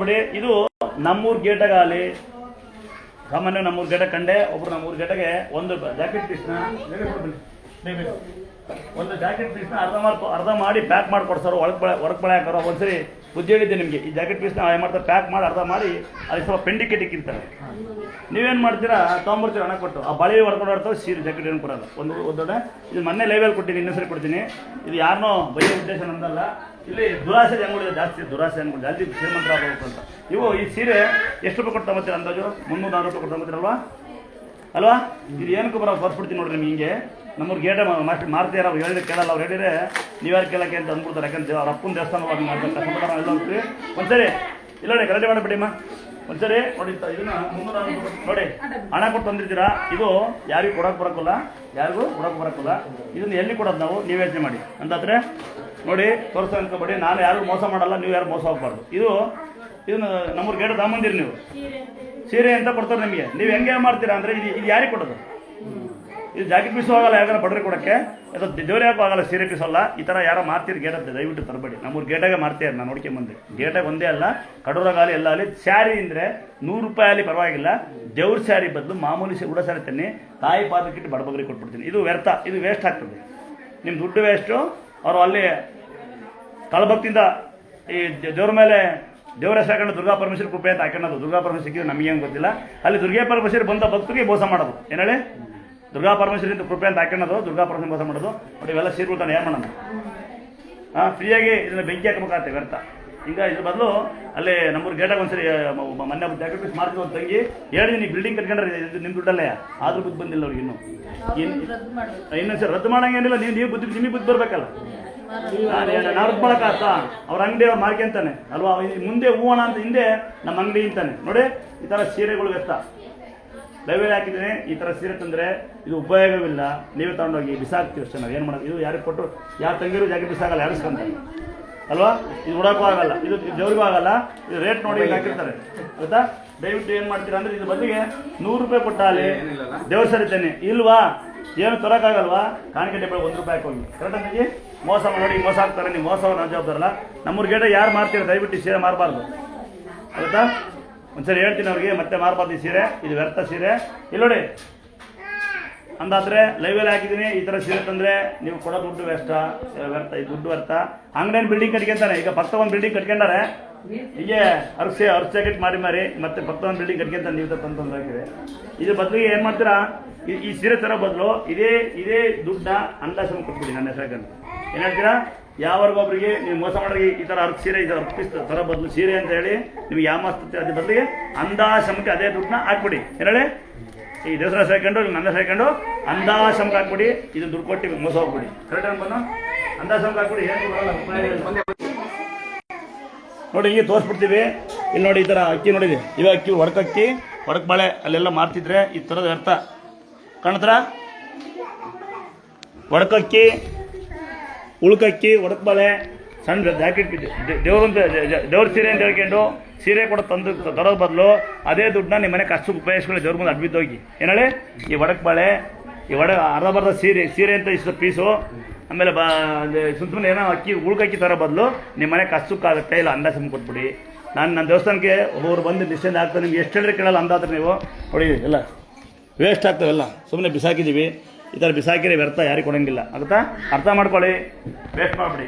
ಬಿಡಿ. ಇದು ನಮ್ಮೂರ್ ಗೇಟಗಾಲಿ. ಸಾಮಾನ್ಯ ನಮ್ಮೂರ್ ಗೇಟ ಕಂಡೆ. ಒಬ್ರು ನಮ್ಮೂರ್ ಗೇಟಗೆ ಒಂದು ಜಾಕೆಟ್ ಒಂದು ಜಾಕೆಟ್ ಪೀಸ್ನ ಅರ್ಧ ಮಾಡ್ಕೊ ಅರ್ಧ ಮಾಡಿ ಪ್ಯಾಕ್ ಮಾಡಿ ಕೊಡ್ಸಾರು ಒಳಗೆ ಬಳೆ ಹೊರಗೆ ಬಳೆ ಹಾಕೋರು ಒಂದ್ಸರಿ ಬುದ್ಧಿ ಹೇಳಿದ್ದೆ ನಿಮಗೆ, ಈ ಜಾಕೆಟ್ ಪೀಸ್ನ ಏನು ಮಾಡ್ತಾರೆ ಪ್ಯಾಕ್ ಮಾಡಿ ಅರ್ಧ ಮಾಡಿ ಅಲ್ಲಿ ಸ್ವಲ್ಪ ಪೆಂಡಿಕೇಟ್ ಇಕ್ಕಿರ್ತಾರೆ ನೀವೇನು ಮಾಡ್ತೀರಾ? ತೊಗೊಂಬರ್ತೀರ ಹಣ ಕೊಟ್ಟು. ಆ ಬಳೆ ಹೊಡ್ಕೊಂಡು ಹೊಡ್ತಾವೆ ಸೀರೆ ಜಾಕೆಟ್ ಏನು ಕೊಡೋದು ಒಂದು ಒಂದೊಡೆ ಇದು ಮೊನ್ನೆ ಲೈವಲ್ಲಿ ಕೊಟ್ಟಿದ್ದೀನಿ ಇನ್ನೊಂದ್ಸರಿ ಕೊಡ್ತೀನಿ. ಇದು ಯಾರನ್ನೋ ಬೈಯೋ ಉದ್ದೇಶ ನಮ್ದಲ್ಲ ಇಲ್ಲಿ ದುರಾಸೆ ಜನಗಳಿದೆ, ಜಾಸ್ತಿ ದುರಾಸೆ ಜನಗಳು, ಜಾಸ್ತಿ ಶ್ರೀಮಂತರ ಆಗಬೇಕು ಅಂತ. ಇವು ಈ ಸೀರೆ ಎಷ್ಟು ರೂಪಾಯಿ ಕೊಟ್ಟು ತಗೋತೀರ ಅಂದಾಜು? ಮುನ್ನೂರು ನಾಲ್ಕು ರೂಪಾಯಿ ಕೊಟ್ಟು ತಗೋತೀರಲ್ವಾ ಅಲ್ವಾ? ಇದು ಏನಕ್ಕೂ ಬರೋ ಬರ್ಸ್ಬಿಡ್ತೀನಿ ನೋಡ್ರಿ ನಿಮ್ಗೆ ಹಿಂಗೆ. ನಮ್ಮೂರು ಗೇಟ ಮಾಸ್ಟರ್ ಇರೋ ಅವ್ರು ಹೇಳಿದ್ರೆ ಕೇಳಲ್ಲ. ಅವ್ರು ಹೇಳಿದ್ರೆ ನೀವ್ಯಾರು ಕೇಳಕ್ಕೆ ಅಂತ ಅಂದ್ಬಿಡ್ತಾರೆ. ಯಾಕಂತ ಅವ್ರ ಅಪ್ಪನ ದೇವಸ್ಥಾನ ಮಾಡ್ತಾರೆ. ಎಲ್ಲ ಹೋಗ್ತೀವಿ. ಒಂದ್ಸರಿ, ಇಲ್ಲ ನೋಡಿ ಗಲಾಟೆ ಮಾಡಬೇಡಿಮ್ಮ ಒಂದ್ಸರಿ ನೋಡಿ ಇದನ್ನ ನೋಡಿ, ಹಣ ಕೊಟ್ಟು ತಂದಿದ್ದೀರಾ ಇದು ಯಾರಿಗೂ ಕೊಡೋಕೆ ಬರೋಕ್ಕಲ್ಲ ಯಾರಿಗೂ ಕೊಡೋಕೆ ಬರೋಕ್ಕಲ್ಲ ಇದನ್ನ ಎಲ್ಲಿ ಕೊಡೋದು ನಾವು? ನೀವು ಯೋಚನೆ ಮಾಡಿ. ಅಂತಾದ್ರೆ ನೋಡಿ, ತೋರಿಸೋ ಅನ್ಕೋಬೇಡಿ ನಾನು ಯಾರು ಮೋಸ ಮಾಡಲ್ಲ, ನೀವು ಯಾರು ಮೋಸ ಹೋಗ್ಬಾರ್ದು. ಇದು ಇದನ್ನ ನಮ್ಮೂರ್ ಗೇಟ್ ತಗೊಂಬಂದಿರಿ ನೀವು? ಸೀರೆ ಅಂತ ಕೊಡ್ತಾರೆ ನಿಮಗೆ. ನೀವು ಹೆಂಗೆ ಮಾಡ್ತೀರಾ ಅಂದ್ರೆ ಇದು ಇದು ಯಾರಿಗೆ ಕೊಡೋದು? ಇದು ಜಾಕೆಟ್ ಪೀಸು ಆಗಲ್ಲ ಯಾಕಂದ್ರೆ ಬಡ್ರಿ ಕೊಡಕ್ಕೆ? ಅದು ದೇವ್ರೆ ಯಾಕೂ ಆಗಲ್ಲ ಸೀರೆ ಪೀಸ್ ಅಲ್ಲ ಈ ಥರ ಯಾರೋ ಮಾರ್ತೀರಿ ಅಂತ ದಯವಿಟ್ಟು ತರಬೇಡಿ. ನಮ್ಮೂರು ಗೇಟಾಗೆ ಮಾರ್ತೀರ ನಾನು ನೋಡ್ಕೊಂಬಂದೆ ಗೇಟಾಗ ಒಂದೇ ಅಲ್ಲ ಕಡೂರಾಗಲಿ ಎಲ್ಲ ಅಲ್ಲಿ. ಸ್ಯಾರಿ ಅಂದರೆ ನೂರು ರೂಪಾಯಿ ಅಲ್ಲಿ ಪರವಾಗಿಲ್ಲ. ದೇವ್ರ ಸ್ಯಾರಿ ಬದಲು ಮಾಮೂಲಿ ಸಿ- ಉಡ ಸ್ಯಾರಿ ತನ್ನಿ. ತಾಯಿ ಪಾದಕ್ಕಿಟ್ಟು ಬಡಬಗ್ರಿ ಕೊಟ್ಬಿಡ್ತೀನಿ. ಇದು ವ್ಯರ್ಥ ಇದು ವೇಸ್ಟ್ ಆಗ್ತದೆ. ನಿಮ್ಮ ದುಡ್ಡು ವೇಸ್ಟು ಅವರು ಅಲ್ಲಿ ಕಳಭಕ್ತಿಯಿಂದ ಈ ದೇವ್ರ ಮೇಲೆ ದೇವರ ಹೆಸರು ದುರ್ಗಾ ಪರಮೇಶ್ವರ ಕೃಪೆ ಅಂತ ಹಾಕೊಳ್ಳೋದು ದುರ್ಗಾ ಪರಮೇಶ್ವರ ಸಿಕ್ಕಿದ್ರೆ ನಮಗೇನು ಗೊತ್ತಿಲ್ಲ? ಅಲ್ಲಿ ದುರ್ಗಾ ಪರಮೇಶ್ವರ ಬಂದ ಭಕ್ತರಿಗೆ ಮೋಸ ಮಾಡೋದು. ಏನು ಹೇಳಿ? ದುರ್ಗಾ ಪರಮೇಶ್ವರಿಂದ ಕೃಪೆ ಅಂತ ಹಾಕೊಳ್ಳೋದು ದುರ್ಗಾ ಪರಮೇಶ್ವರ ಮೋಸ ಮಾಡೋದು. ಬಟ್ ಇವೆಲ್ಲ ಸೀರ್ಕೊಳ್ತಾನೆ ತಾನೆ ಏನು ಮಾಡೋಣ ಹಾಂ ಫ್ರೀಯಾಗಿ ಇದನ್ನ ಬೆಂಕಿ ಹಾಕಬೇಕಾಗತ್ತೆ ವ್ಯರ್ಥ. ಈಗ ಇದ್ರ ಬದಲು ಅಲ್ಲೇ ನಮ್ಮೂರು ಗೇಟಾಗ ಒಂದ್ಸರಿ ಮೊನ್ನೆ ಜಾಕೆಟ್ ಪೀಸ್ ಮಾಡ್ತೀವಿ ಅಂತ ತಂಗಿ ಹೇಳಿದೀನಿ ನೀವು ಬಿಲ್ಡಿಂಗ್ ಕಟ್ಕೊಂಡ್ರೆ ಇದು ನಿಮ್ಮ ದುಡ್ಡಲ್ಲೇ ಆದ್ರೂ ಬುದ್ಧಿ ಬಂದಿಲ್ಲ ಅವ್ರಿಗೆ ಇನ್ನೂ. ಇನ್ನು ಇನ್ನೊಂದ್ಸರಿ ರದ್ದು ಮಾಡಂಗೇನಿಲ್ಲ ನೀವು ನೀವು ಬುದ್ಧಿ ನಿಮಗೆ ಬುದ್ಧಿ ಬರ್ಬೇಕಲ್ಲ. ನಾವು ರದ್ದು ಆತ ಅವ್ರ ಅಂಗಡಿ ಅವ್ರು ಮಾರ್ಕೊಂತಾನೆ ಅಲ್ವಾ ಮುಂದೆ ಹೂವಣ ಅಂತ ಹಿಂದೆ ನಮ್ಮ ಅಂಗಡಿ ಅಂತಾನೆ. ನೋಡಿ ಈ ಥರ ಸೀರೆಗಳು ವ್ಯರ್ಥ. ಲೈವೇ ಹಾಕಿದ್ದೀನಿ ಈ ಥರ ಸೀರೆ ತಂದರೆ ಇದು ಉಪಯೋಗವಿಲ್ಲ. ನೀವೇ ತಗೊಂಡೋಗಿ ಬಿಸಾಕ್ತೀವಿ ಅಷ್ಟೇ ನಾವು. ಏನು ಮಾಡೋದು? ಇದು ಯಾರಿಗೆ ಕೊಟ್ಟು ಯಾರು ತಂಗಿರು ಜಾಕೆಟ್ ಬಿಸಾಗಲ್ಲ ಯಾರು ಇಸ್ಕೊಂತಾರೆ ಅಲ್ವಾ? ಇದು ಉಡಕ್ಕೂ ಆಗಲ್ಲ. ಇದು ದೇವ್ರಿಗೂ ಆಗಲ್ಲ. ಇದು ರೇಟ್ ನೋಡಿ ಹಾಕಿರ್ತಾರೆ. ಗೊತ್ತಾ? ದಯವಿಟ್ಟು ಏನು ಮಾಡ್ತೀರಾ ಅಂದ್ರೆ ಇದು ಬದಲಿಗೆ ನೂರು ರೂಪಾಯಿ ಕೊಟ್ಟಾಲಿ ದೇವ್ರ ಸರಿತೇನೆ. ಇಲ್ವಾ? ಏನು ತರೋಕ್ಕಾಗಲ್ವಾ ಕಾಣಿಕೆ ಡಬ್ಬೆ ಒಂದು ರೂಪಾಯಿ ಹಾಕೋಗಿ. ಕರೆಕ್ಟಾಗಿ ಮೋಸ ನೋಡಿ ಮೋಸ ಆಗ್ತಾರೆ. ನೀವು ಮೋಸ ನಾವು ಜವಾಬ್ದಾರಲ್ಲ ನಮ್ಮೂರ ಗೇಟ ಯಾರು ಮಾರ್ತೀರ? ದಯವಿಟ್ಟು ಸೀರೆ ಮಾರಬಾರ್ದು. ಆಯ್ತಾ ಒಂದ್ಸರಿ ಹೇಳ್ತೀನಿ ಅವ್ರಿಗೆ ಮತ್ತೆ ಮಾರಬಾರ್ದು ಈ ಸೀರೆ. ಇದು ವ್ಯರ್ಥ ಸೀರೆ. ಇಲ್ಲಿ ನೋಡಿ ಅಂದಾದ್ರೆ ಲೈವಲ್ಲಿ ಹಾಕಿದ್ದೀನಿ, ಈ ಥರ ಸೀರೆ ತಂದರೆ ನೀವು ಕೊಡೋ ದುಡ್ಡು ವೇಷ್ಟ ವ್ಯರ್ಥ ಈ ದುಡ್ಡು ವ್ಯರ್ಥ. ಅಂಗಡಿಯನ್ನು ಬಿಲ್ಡಿಂಗ್ ಕಟ್ಕೊಂತಾನೆ ಈಗ ಪಕ್ಕ ಒಂದು ಬಿಲ್ಡಿಂಗ್ ಕಟ್ಕೊಂಡಾರೆ, ಹೀಗೆ ಅರ್ಸೆ ಅರ್ಸ್ ಜಾಕೆಟ್ ಮಾಡಿ ಮಾರಿ, ಮತ್ತೆ ಪಕ್ಕ ಒಂದು ಬಿಲ್ಡಿಂಗ್ ಕಟ್ಕೊಂತ ನೀವು ತಂದು ತಂದು ಹಾಕಿದೆ ಇದ್ರ ಬದಲಿಗೆ ಏನು ಮಾಡ್ತೀರಾ, ಈ- ಸೀರೆ ತರೋ ಬದಲು, ಇದೇ ಇದೇ ದುಡ್ಡನ್ನ ಅಂದಾಶ್ರಮ ಕೊಟ್ಬಿಡಿ ನನ್ನ ಹೆಸರು ಏನು ಹೇಳ್ತೀರಾ, ಯಾವ್ರಿಗೊಬ್ರಿಗೆ ನೀವು ಮೋಸ ಮಾಡೋರಿಗೆ ಈ ಥರ ಅರ್ಥ ಸೀರೆ ಇದು ಅರ್ಪಿಸ್ ತರೋ ಬದಲು ಸೀರೆ ಅಂತ ಹೇಳಿ ನಿಮ್ಗೆ ಯಾವ ಮಾಸ್ತತೆ ಅದ್ರ ಬದಲಿಗೆ ಅಂದಾಶ್ರಮಕ್ಕೆ ಅದೇ ದುಡ್ಡನ್ನ ಹಾಕ್ಬಿಡಿ. ಹೇಳಿ? ಈ ದೇವಸ್ಥಾನ ಸೇರ್ಕೊಂಡು ಇಲ್ಲಿ ನನ್ನ ಸೇರ್ಕೊಂಡು ಅಂದಾಶಂಕ ಹಾಕ್ಬಿಡಿ ಇದು ದುಡ್ಡು ಕೊಟ್ಟು ಮೋಸ ಹೋಗ್ಬಿಡಿ. ಕರೆಕ್ಟ್ ಅನ್ಬಂದು ಅಂದಾಶಂಕ ಹಾಕ್ಬಿಡಿ ಏನು ಇಲ್ಲ. ನೋಡಿ ಹಿಂಗೆ ತೋರಿಸ್ಬಿಡ್ತೀವಿ. ಇಲ್ಲಿ ನೋಡಿ, ಈ ಥರ ಅಕ್ಕಿ ನೋಡಿದೆ ಇವ ಅಕ್ಕಿ ಒಡಕಕ್ಕಿ ಹೊಡಕ್ ಬಾಳೆ, ಅಲ್ಲೆಲ್ಲ ಮಾರ್ತಿದ್ರೆ ಈ ಥರದ ಅರ್ಥ. ಕಾಣತ್ರ ಒಡಕಕ್ಕಿ ಉಳ್ಕಕ್ಕಿ ಒಡಕ್ ಬಾಳೆ ಸಣ್ಣ ಜಾಕೆಟ್ ದೇವ್ರಂತ ದೇವ್ರ ಸೀರೆ ಅಂತ ಹೇಳ್ಕೊಂಡು ಸೀರೆ ಕೂಡ ತಂದು ತರೋದ್ ಬದಲು ಅದೇ ದುಡ್ಡನ್ನ ನಿಮ್ಮ ಮನೆ ಕಷ್ಟ ಉಪಯೋಗಿಸ್ಕೊಳ್ಳಿ ದೇವ್ರ ಮುಂದೆ ಅಡ್ಬಿದ್ದು ಹೋಗಿ. ಏನೇಳಿ? ಈ ಒಡಕ್ ಬಾಳೆ, ಈ ಒಡ ಅರ್ಧ ಬರ್ಧ ಸೀರೆ ಸೀರೆ ಅಂತ ಇಷ್ಟು ಪೀಸು. ಆಮೇಲೆ ಬಾ ಸುಮ್ಮನೆ ಏನೋ ಅಕ್ಕಿ ಉಳ್ಕಕ್ಕಿ ತರೋ ಬದಲು ನಿಮ್ಮ ಮನೆ ಕಷ್ಟಕ್ಕಾಗುತ್ತೆ, ಇಲ್ಲ ಅಂದಾಜ್ ಕೊಟ್ಬಿಡಿ. ನಾನು ನನ್ನ ದೇವಸ್ಥಾನಕ್ಕೆ ಒಬ್ಬರು ಬಂದು ನಿಶ್ಚಯ ಆಗ್ತದೆ. ನಿಮ್ಗೆ ಎಷ್ಟು ಹೇಳಿದ್ರೆ ಕೇಳಲ್ಲ ಅಂದಾದ್ರೆ ನೀವು. ನೋಡಿ, ಎಲ್ಲ ವೇಸ್ಟ್ ಆಗ್ತವೆಲ್ಲ ಸುಮ್ಮನೆ ಬಿಸಾಕಿದ್ದೀವಿ. ಈ ಥರ ಬಿಸಾಕಿರಿ ವ್ಯರ್ಥ ಯಾರಿಗೆ ಕೊಡೋಂಗಿಲ್ಲ. ಆಗುತ್ತಾ? ಅರ್ಥ ಮಾಡ್ಕೊಳ್ಳಿ. ವೇಸ್ಟ್ ಮಾಡಿಬಿಡಿ.